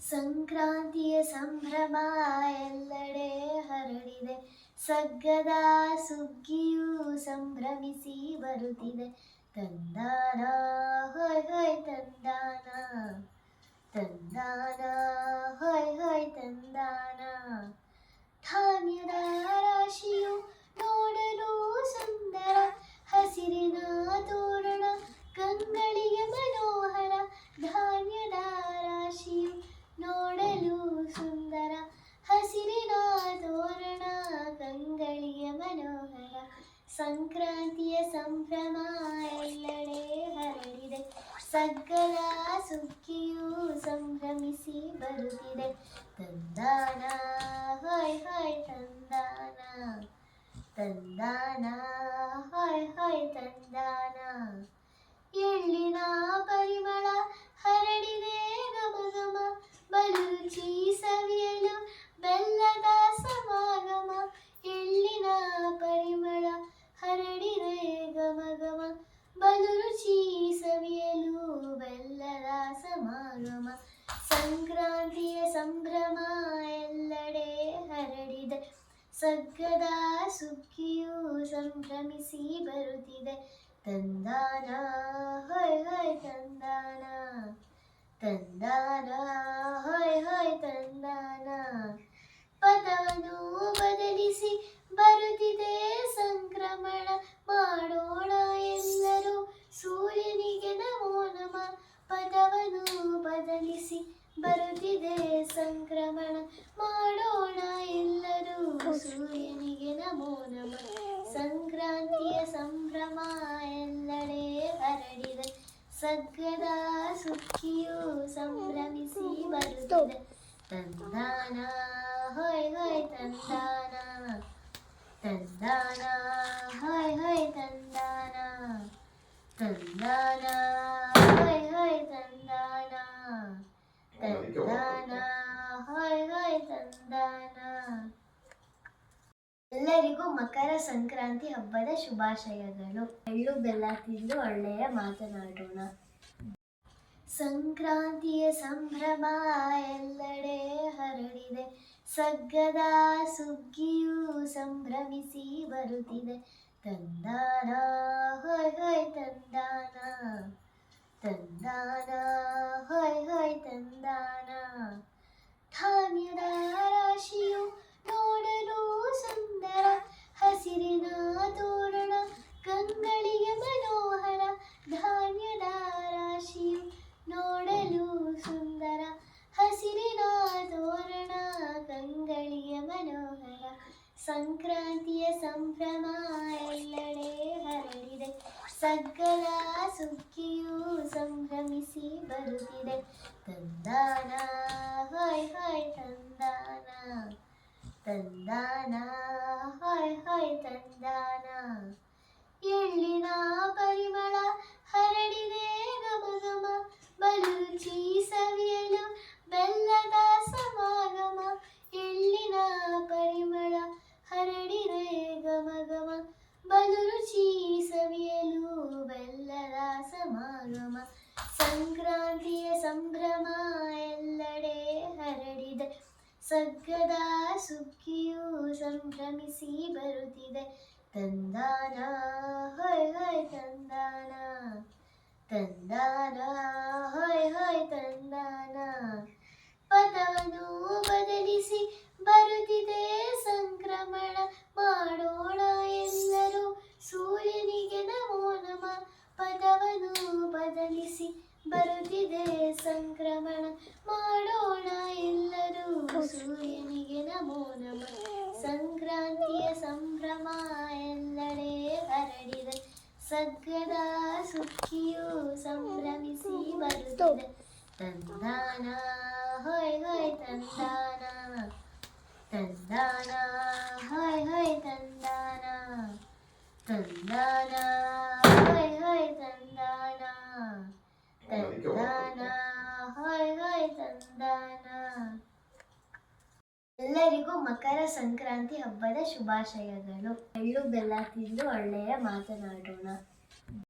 ಸಂಕ್ರಾಂತಿಯ ಸಂಭ್ರಮ ಎಲ್ಲೆಡೆ ಹರಡಿದೆ. ಸಗ್ಗದ ಸುಗ್ಗಿಯು ಸಂಭ್ರಮಿಸಿ ಬರುತ್ತಿದೆ. ತಂದಾನ, ಹೊಯ್ ಹೊಯ್ ತಂದಾನ ತಂದಾನ, ಹೊಯ್ ಹೊಯ್ ತಂದಾನ. ಸಂಕ್ರಾಂತಿಯ ಸಂಭ್ರಮ ಎಲ್ಲೆಡೆ ಹರಡಿದೆ ಸಗ್ಗದ ಸುಗ್ಗಿಯು ಸಂಭ್ರಮಿಸಿ ಬರುತ್ತಿದೆ ತಂದಾನ ಹೊಯ್ ಹೊಯ್ ತಂದಾನ ತಂದಾನ ಹೊಯ್ ಹೊಯ್ ತಂದಾನ ಸಮಾಗಮ ಸಂಕ್ರಾಂತಿಯ ಸಂಭ್ರಮ ಎಲ್ಲೆಡೆ ಹರಡಿದೆ. ಸಗ್ಗದ ಸುಗ್ಗಿಯು ಸಂಭ್ರಮಿಸಿ ಬರುತ್ತಿದೆ. ತಂದಾನ, ಹೊಯ್ ಹೊಯ್ ತಂದಾನ. ತಂದಾನ, ಹೊಯ್ ಹೊಯ್ ತಂದಾನ. ಸಗ್ಗದ ಸುಗ್ಗಿಯು ಸಂಭ್ರಮಿಸಿ ಬರುತ್ತಿದೆ ತಂದಾನ ಹೊಯ್ ಹೊಯ್ ತಂದಾನ ತಂದಾನ ಹೊಯ್ ಹೊಯ್ ತಂದಾನ ತಂದಾನ ಹೊಯ್ ಹೊಯ್ ತಂದಾನ ತಂದಾನ ಹೊಯ್ ಹೊಯ್ ತಂದಾನ ಎಲ್ಲರಿಗೂ ಮಕರ ಸಂಕ್ರಾಂತಿ ಹಬ್ಬದ ಶುಭಾಶಯಗಳು. ಎಳ್ಳು, ಬೆಲ್ಲ ತಿಂದು ಒಳ್ಳೆಯ ಮಾತನಾಡೋಣ. ಸಂಕ್ರಾಂತಿಯ ಸಂಭ್ರಮ ಎಲ್ಲೆಡೆ ಹರಡಿದೆ. ಸಗ್ಗದ ಸುಗ್ಗಿಯು ಸಂಭ್ರಮಿಸಿ ಬರುತ್ತಿದೆ. ತಂದಾನ, ಹೊಯ್ ಹೊಯ್ ತಂದಾನ. ತಂದಾನ, ಹೊಯ್ ಹೊಯ್ ತಂದಾನ. ಸಂಕ್ರಾಂತಿಯ ಸಂಭ್ರಮ ಎಲ್ಲೆಡೆ ಹರಡಿದೆ ಸಗ್ಗದ ಸುಗ್ಗಿಯು ಸಂಭ್ರಮಿಸಿ ಬರುತ್ತಿದೆ ತಂದಾನ ಹೊಯ್ ಹೊಯ್ ತಂದಾನ ತಂದಾನ ಹೊಯ್ ಹೊಯ್ ತಂದಾನ ಸಂಕ್ರಾಂತಿಯ ಸಂಭ್ರಮ ಎಲ್ಲೆಡೆ ಹರಡಿದೆ ಸಗ್ಗದ ಸುಗ್ಗಿಯು ಸಂಭ್ರಮಿಸಿ ಬರುತ್ತಿದೆ ತಂದಾನ ಹೊಯ್ ಹೊಯ್ ತಂದಾನ ತಂದಾನ ಹೊಯ್ ಹೊಯ್ ತಂದಾನ ಸಗ್ಗದ ಸುಗ್ಗಿಯು ಸಂಭ್ರಮಿಸಿ ಬರುತ್ತಿದೆ ತಂದಾನ ಹೊಯ್ ಹೊಯ್ ತಂದಾನ ತಂದಾನ ಹೊಯ್ ಹೊಯ್ ತಂದಾನ ತಂದಾನ ಹೊಯ್ ಹೊಯ್ ತಂದಾನ ತಂದಾನ ಹೊಯ್ ಹೊಯ್ ತಂದಾನ ಎಲ್ಲರಿಗೂ ಮಕರ ಸಂಕ್ರಾಂತಿ ಹಬ್ಬದ ಶುಭಾಶಯಗಳು. ಎಳ್ಳು ಬೆಲ್ಲ ತಿಂದು ಒಳ್ಳೆಯ ಮಾತನಾಡೋಣ.